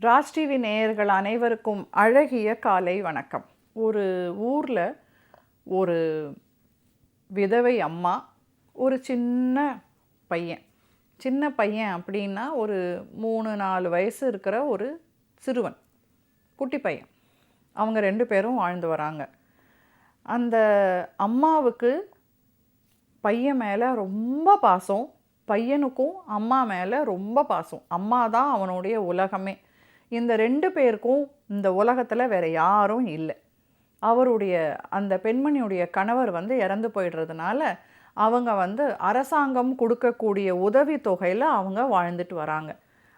Raj TV நேயர்கள் அனைவருக்கும் அழகிய காலை வணக்கம். ஒரு ஊரில் ஒரு விதவை அம்மா ஒரு சின்ன பையன். சின்ன பையன் அப்படின்னா ஒரு மூணு நாலு வயசு இருக்கிற ஒரு சிறுவன் குட்டி பையன். அவங்க ரெண்டு பேரும் வாழ்ந்து வராங்க. அந்த அம்மாவுக்கு பையன் மேலே ரொம்ப பாசம் பையனுக்கும் அம்மா மேலே ரொம்ப பாசம். அம்மா தான் அவனுடைய உலகமே. இந்த ரெண்டு பேருக்கும் இந்த உலகத்தில் வேறு யாரும் இல்லை. அவருடைய அந்த பெண்மணியுடைய கணவர் வந்து இறந்து போயிடுறதுனால அவங்க வந்து அரசாங்கம் கொடுக்கக்கூடிய உதவி தொகையில் அவங்க வாழ்ந்துட்டு வராங்க.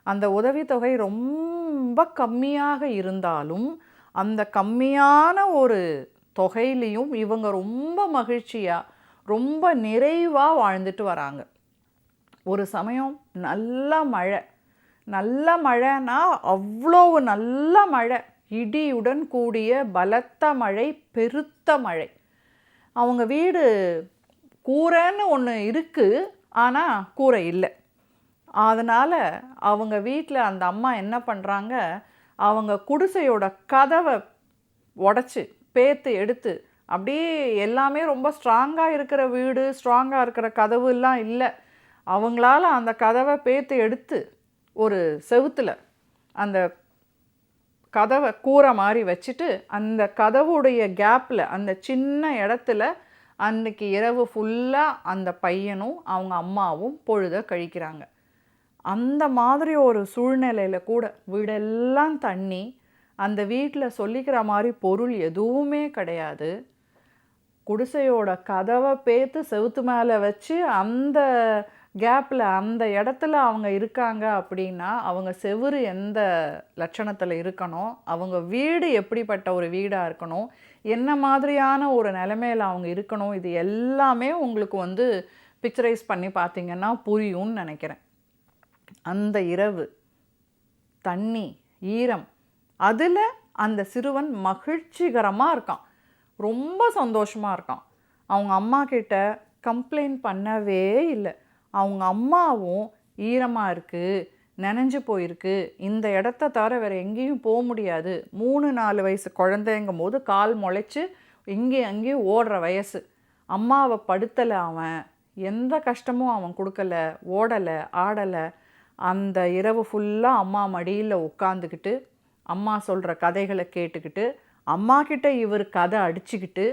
அந்த உதவித்தொகை ரொம்ப கம்மியாக இருந்தாலும் அந்த கம்மியான ஒரு தொகையிலையும் இவங்க ரொம்ப மகிழ்ச்சியாக ரொம்ப நிறைவாக வாழ்ந்துட்டு வராங்க. ஒரு சமயம் நல்ல மழை நல்ல மழைனா அவ்வளோ நல்ல மழை. இடியுடன் கூடிய பலத்த மழை பெருத்த மழை. அவங்க வீடு கூரைன்னு ஒன்று இருக்குது ஆனால் கூரை இல்லை. அதனால் அவங்க வீட்டில் அந்த அம்மா என்ன பண்ணுறாங்க அவங்க குடிசையோட கதவை உடச்சி பேத்து எடுத்து அப்படியே எல்லாமே ரொம்ப ஸ்ட்ராங்காக இருக்கிற வீடு ஸ்ட்ராங்காக இருக்கிற கதவுலாம் இல்லை. அவங்களால அந்த கதவை பேத்து எடுத்து ஒரு செவுத்தில் அந்த கதவை கூரை மாதிரி வச்சுட்டு அந்த கதவுடைய கேப்பில் அந்த சின்ன இடத்துல அன்னைக்கு இரவு ஃபுல்லாக அந்த பையனும் அவங்க அம்மாவும் பொழுத கழிக்கிறாங்க. அந்த மாதிரி ஒரு சூழ்நிலையில் கூட வீடெல்லாம் தண்ணி அந்த வீட்டில் சொல்லிக்கிற மாதிரி பொருள் எதுவுமே கிடையாது. குடிசையோட கதவை பேத்து செவுத்து மேலே வச்சு அந்த கேப்பில் அந்த இடத்துல அவங்க இருக்காங்க அப்படின்னா அவங்க செவுரு எந்த லட்சணத்தில் இருக்கணும் அவங்க வீடு எப்படிப்பட்ட ஒரு வீடாக இருக்கணும் என்ன மாதிரியான ஒரு நிலைமையில் அவங்க இருக்கணும் இது எல்லாமே உங்களுக்கு வந்து பிக்சரைஸ் பண்ணி பார்த்தீங்கன்னா புரியும்னு நினைக்கிறேன். அந்த இரவு தண்ணி ஈரம் அதில் அந்த சிறுவன் மகிழ்ச்சிகரமாக இருக்கான். ரொம்ப சந்தோஷமாக இருக்கான். அவங்க அம்மா கிட்ட கம்ப்ளைண்ட் பண்ணவே இல்லை. அவங்க அம்மாவும் ஈரமாக இருக்குது நனைஞ்சு போயிருக்கு. இந்த இடத்த தவிர வேறு எங்கேயும் போக முடியாது. மூணு நாலு வயசு குழந்தைங்கும் போது கால் முளைச்சி இங்கேயும் அங்கேயும் ஓடுற வயசு. அம்மாவை படுத்தலை அவன். எந்த கஷ்டமும் அவன் கொடுக்கல. ஓடலை ஆடலை. அந்த இரவு ஃபுல்லாக அம்மா மடியில் உட்காந்துக்கிட்டு அம்மா சொல்கிற கதைகளை கேட்டுக்கிட்டு அம்மா கிட்ட இவர் கதை அடிச்சுக்கிட்டு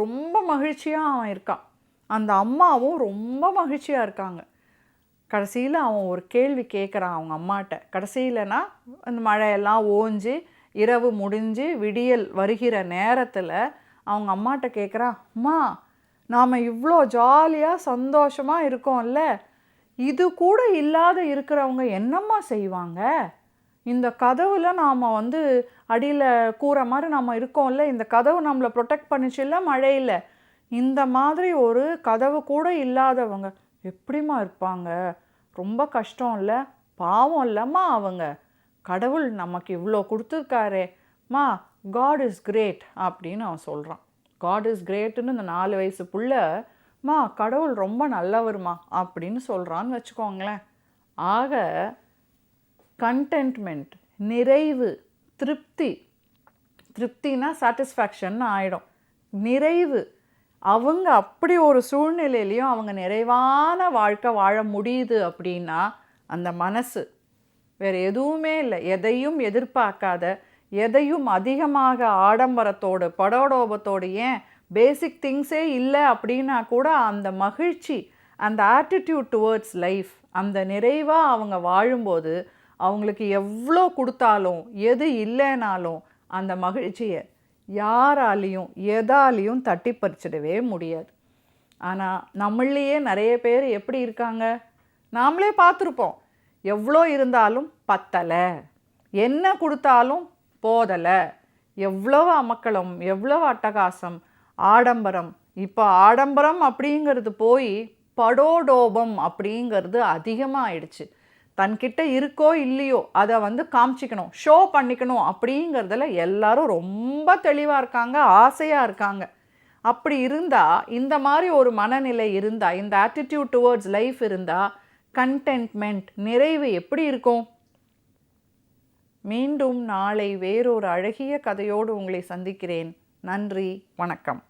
ரொம்ப மகிழ்ச்சியாக அவன் இருக்கான். அந்த அம்மாவும் ரொம்ப மகிழ்ச்சியாக இருக்காங்க. கடைசியில் அவன் ஒரு கேள்வி கேட்குறான் அவங்க அம்மாட்ட. கடைசியிலனா அந்த மழையெல்லாம் ஓஞ்சி இரவு முடிஞ்சு விடியல் வருகிற நேரத்தில் அவங்க அம்மாட்ட கேட்குறான் அம்மா நாம் இவ்வளோ ஜாலியாக சந்தோஷமாக இருக்கோம்ல. இது கூட இல்லாத இருக்கிறவங்க என்னம்மா செய்வாங்க? இந்த கதவில் நாம் வந்து அடியில் கூற மாதிரி நாம் இருக்கோம்ல. இந்த கதவு நம்மளை ப்ரொடெக்ட் பண்ணிச்சுல்ல மழையில். இந்த மாதிரி ஒரு கதவு கூட இல்லாதவங்க எப்படிம்மா இருப்பாங்க? ரொம்ப கஷ்டம் இல்லை? பாவம் இல்லைம்மா அவங்க. கடவுள் நமக்கு இவ்வளோ கொடுத்துருக்காரே. மா காட் இஸ் கிரேட் அப்படின்னு அவன் சொல்கிறான் காட் இஸ் கிரேட்டுன்னு இந்த நாலு வயசு புள்ள மா கடவுள் ரொம்ப நல்லவருமா அப்படின்னு சொல்கிறான்னு வச்சுக்கோங்களேன். ஆக கண்டென்ட்மெண்ட் நிறைவு திருப்தி. திருப்தினா சாட்டிஸ்ஃபேக்ஷன் ஆகிடும் நிறைவு அவங்க அப்படி ஒரு சூழ்நிலையிலையும் அவங்க நிறைவான வாழ்க்கை வாழ முடியுது அப்படின்னா அந்த மனசு வேறு எதுவுமே இல்லை. எதையும் எதிர்பார்க்காத எதையும் அதிகமாக ஆடம்பரத்தோடு படோடோபத்தோடு ஏன் பேசிக் திங்ஸே இல்லை அப்படின்னா கூட அந்த மகிழ்ச்சி அந்த ஆட்டிடியூட் டுவர்ட்ஸ் லைஃப் அந்த நிறைவாக அவங்க வாழும்போது அவங்களுக்கு எவ்வளோ கொடுத்தாலும் எது இல்லைனாலும் அந்த மகிழ்ச்சியை யாராலையும் எதாலையும் தட்டி பறிச்சிடவே முடியாது. ஆனால் நம்மளையே நிறைய பேர் எப்படி இருக்காங்க? நாமளே பார்த்துருப்போம். எவ்வளோ இருந்தாலும் பத்தலை. என்ன கொடுத்தாலும் போதலை. எவ்வளவு அமக்களம் எவ்வளவு அட்டகாசம் ஆடம்பரம். இப்போ ஆடம்பரம் அப்படிங்கிறது போய் படோடோபம் அப்படிங்கிறது அதிகமாக ஆயிடுச்சு தன்கிட்ட இருக்கோ இல்லையோ அதை வந்து காமிச்சிக்கணும். ஷோ பண்ணிக்கணும் அப்படிங்கிறதுல எல்லாரும் ரொம்ப தெளிவாக இருக்காங்க ஆசையாக இருக்காங்க. அப்படி இருந்தால் இந்த மாதிரி ஒரு மனநிலை இருந்தால் இந்த ஆட்டிடியூட் டுவர்ட்ஸ் லைஃப் இருந்தால் கண்டென்ட்மெண்ட் நிறைவு எப்படி இருக்கும்? மீண்டும் நாளை வேறொரு அழகிய கதையோடு உங்களை சந்திக்கிறேன். நன்றி வணக்கம்.